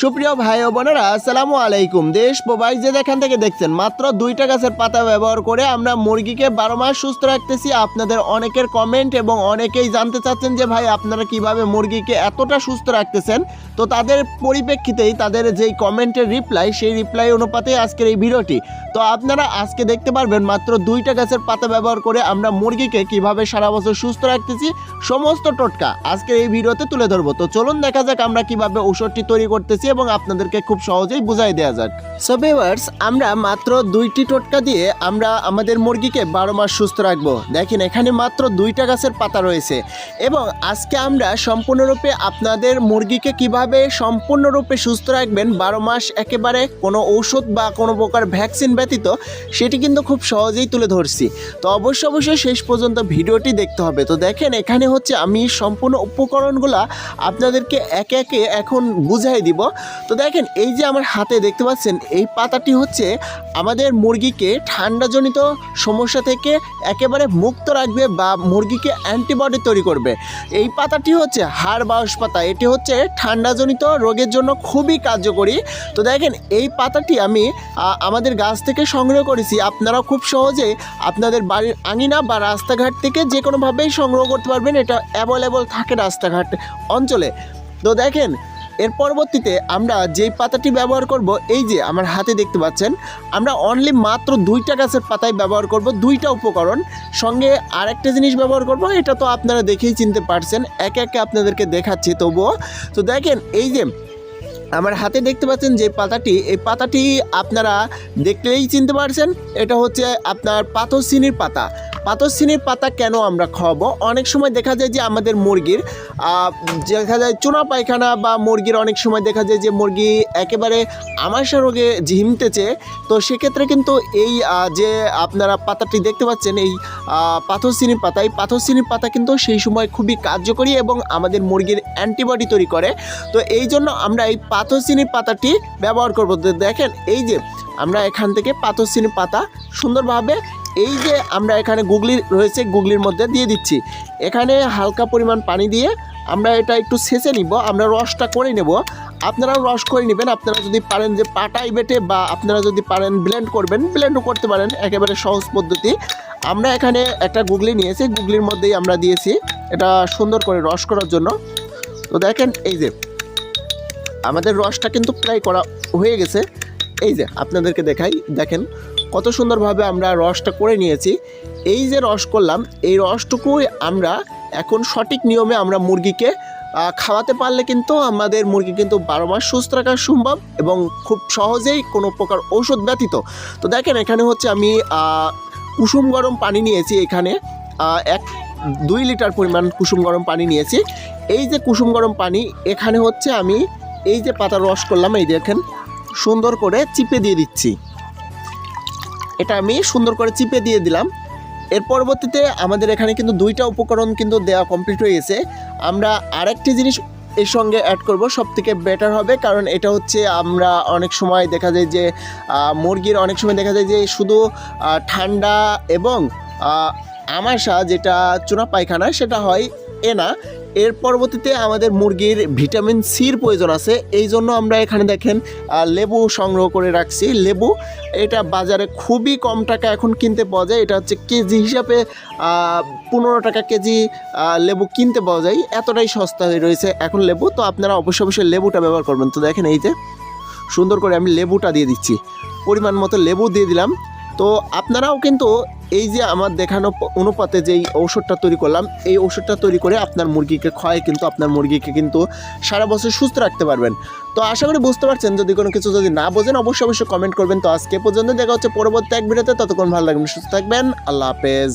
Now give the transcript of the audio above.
সুপ্রিয় ভাই ও বোনেরা, আসসালামু আলাইকুম। দেশ প্রবাস যে যেখান থেকে দেখছেন, মাত্র দুইটা গাছের পাতা ব্যবহার করে আমরা মুরগিকে বারো মাস সুস্থ রাখতেছি। আপনাদের অনেকের কমেন্ট এবং অনেকেই জানতে চাচ্ছেন যে, ভাই, আপনারা কীভাবে মুরগিকে এতটা সুস্থ রাখতেছেন? তো তাদের পরিপ্রেক্ষিতেই তাদের যেই কমেন্টের রিপ্লাই সেই রিপ্লাই অনুপাতে আজকের এই ভিডিওটি। তো আপনারা আজকে দেখতে পারবেন মাত্র দুইটা গাছের পাতা ব্যবহার করে আমরা মুরগিকে কীভাবে সারা বছর সুস্থ রাখতেছি, সমস্ত টোটকা আজকের এই ভিডিওতে তুলে ধরবো। তো চলুন দেখা যাক আমরা কীভাবে ঔষধটি তৈরি করতেছি এবং আপনাদেরকে খুব সহজেই বুঝাই দেওয়া যাক। সো ভিউয়ার্স আমরা মাত্র দুইটি টোটকা দিয়ে আমরা আমাদের মুরগিকে বারো মাস সুস্থ রাখব। দেখেন, এখানে মাত্র দুইটা গাছের পাতা রয়েছে। এবং আজকে আমরা সম্পূর্ণরূপে আপনাদের মুরগিকে কীভাবে সম্পূর্ণরূপে সুস্থ রাখবেন, বারো মাস একেবারে কোনো ঔষধ বা কোনো প্রকার ভ্যাকসিন ব্যতীত, সেটি কিন্তু খুব সহজেই তুলে ধরছি। তো অবশ্যই অবশ্যই শেষ পর্যন্ত ভিডিওটি দেখতে হবে। তো দেখেন, এখানে হচ্ছে আমি সম্পূর্ণ উপকরণগুলা আপনাদেরকে একে একে এখন বুঝাই দিব। তো দেখেন, এই যে আমার হাতে দেখতে পাচ্ছেন, এই পাতাটি হচ্ছে আমাদের মুরগিকে ঠান্ডাজনিত সমস্যা থেকে একেবারে মুক্ত রাখবে বা মুরগিকে অ্যান্টিবডি তৈরি করবে। এই পাতাটি হচ্ছে হাড় বাউস পাতা, এটি হচ্ছে ঠান্ডাজনিত রোগের জন্য খুবই কার্যকরী। তো দেখেন, এই পাতাটি আমি আমাদের গাছ থেকে সংগ্রহ করেছি। আপনারা খুব সহজে আপনাদের বাড়ির আঙিনা বা রাস্তাঘাট থেকে যে কোনোভাবেই সংগ্রহ করতে পারবেন। এটা অ্যাভেলেবল থাকে রাস্তাঘাট অঞ্চলে। তো দেখেন এর পরবর্তীতে আমরা যেই পাতাটি ব্যবহার করব, এই যে আমার হাতে দেখতে পাচ্ছেন, আমরা অনলি মাত্র দুইটা গাছের পাতায় ব্যবহার করব, দুইটা উপকরণ। সঙ্গে আরেকটা জিনিস ব্যবহার করব, এটা তো আপনারা দেখেই চিনতে পারছেন, একে একে আপনাদেরকে দেখাচ্ছি তবুও। তো দেখেন, এই যে আমার হাতে দেখতে পাচ্ছেন যে পাতাটি, এই পাতাটি আপনারা দেখলেই চিনতে পারছেন, এটা হচ্ছে আপনার পাথরচিনির পাতা। পাথরচিনির পাতা কেন আমরা খাওয়াবো? অনেক সময় দেখা যায় যে আমাদের মুরগির দেখা যায় চুনা পায়খানা বা মুরগির অনেক সময় দেখা যায় যে মুরগি একেবারে আমাশা রোগে ঝিমতেছে। তো সেক্ষেত্রে কিন্তু এই যে আপনারা পাতাটি দেখতে পাচ্ছেন এই আহ, পাথরচিনির পাতা এই পাথরচিনির পাতা কিন্তু সেই সময় খুবই কার্যকরী এবং আমাদের মুরগির অ্যান্টিবডি তৈরি করে। তো এই জন্য আমরা এই পাথরচিনির পাতাটি ব্যবহার করব। দেখেন এই যে আমরা এখান থেকে পাথরচিনির পাতা সুন্দরভাবে এই যে আমরা এখানে গুগলি রয়েছে, গুগলির মধ্যে দিয়ে দিচ্ছি। এখানে হালকা পরিমাণ পানি দিয়ে আমরা এটা একটু ছেঁচে নিব, আমরা রসটা করে নেব। আপনারাও রস করে নেবেন, আপনারা যদি পারেন যে পাটাই বেটে বা আপনারা যদি পারেন ব্লেন্ড করবেন, ব্লেন্ডও করতে পারেন, একেবারে সহজ পদ্ধতি। আমরা এখানে একটা গুগলি নিয়েছি, গুগলির মধ্যেই আমরা দিয়েছি এটা সুন্দর করে রস করার জন্য। তো দেখেন, এই যে আমাদের রসটা কিন্তু প্রায় করা হয়ে গেছে। এই যে, আপনাদেরকে দেখাই, দেখেন। কত সুন্দরভাবে আমরা রসটা করে নিয়েছি। এই যে রস করলাম, এই রসটুকুই আমরা এখন সঠিক নিয়মে আমরা মুরগিকে খাওয়াতে পারলে কিন্তু আমাদের মুরগি কিন্তু বারো মাস সুস্থ রাখা সম্ভব এবং খুব সহজেই কোনো প্রকার ঔষধ ব্যতীত। তো দেখেন, এখানে হচ্ছে আমি কুসুম গরম পানি নিয়েছি এখানে। এক, দুই লিটার পরিমাণ কুসুম গরম পানি নিয়েছি। এই যে কুসুম গরম পানি, এখানে হচ্ছে আমি এই যে পাতার রস করলাম, এই দেখেন, সুন্দর করে চিপে দিয়ে দিচ্ছি। এটা আমি সুন্দর করে চিপে দিয়ে দিলাম। এর পরবর্তীতে আমাদের এখানে কিন্তু দুইটা উপকরণ কিন্তু দেওয়া কমপ্লিট হয়ে গেছে। আমরা আরেকটি জিনিস এর সঙ্গে অ্যাড করব সব থেকে বেটার হবে, কারণ এটা হচ্ছে আমরা অনেক সময় দেখা যায় যে মুরগির অনেক সময় দেখা যায় যে শুধু ঠান্ডা এবং আমাশা যেটা চুনা পায়খানা সেটা হয় এ না এর পরবর্তীতে আমাদের মুরগির ভিটামিন সির প্রয়োজন আছে। এই জন্য আমরা এখানে দেখেন লেবু সংগ্রহ করে রাখছি। লেবু, এটা বাজারে খুবই কম টাকা এখন কিনতে পাওয়া যায়। এটা হচ্ছে কেজি হিসাবে পনেরো টাকা কেজি লেবু কিনতে পাওয়া যায়। এতটাই সস্তা হয়ে রয়েছে এখন লেবু। তো আপনারা অবশ্যই অবশ্যই লেবুটা ব্যবহার করবেন। তো দেখেন এই যে, সুন্দর করে আমি লেবুটা দিয়ে দিচ্ছি। পরিমাণ মতো লেবু দিয়ে দিলাম। তো আপনারাও কিন্তু এই যে আমার দেখানো অনুপাতে যেই ঔষধটা তৈরি করলাম, এই ঔষধটা তৈরি করে আপনার মুরগিকে খাওয়াই কিন্তু আপনার মুরগিকে কিন্তু সারা বছর সুস্থ রাখতে পারবেন। তো আশা করি বুঝতে পারছেন, যদি কোনো কিছু যদি না বোঝেন, অবশ্যই অবশ্যই কমেন্ট করবেন। তো আজকে পর্যন্ত দেখা হচ্ছে পরবর্তী এক ভিডিওতে। ততক্ষণ ভালো লাগবে সুস্থ থাকবেন। আল্লাহ হাফেজ।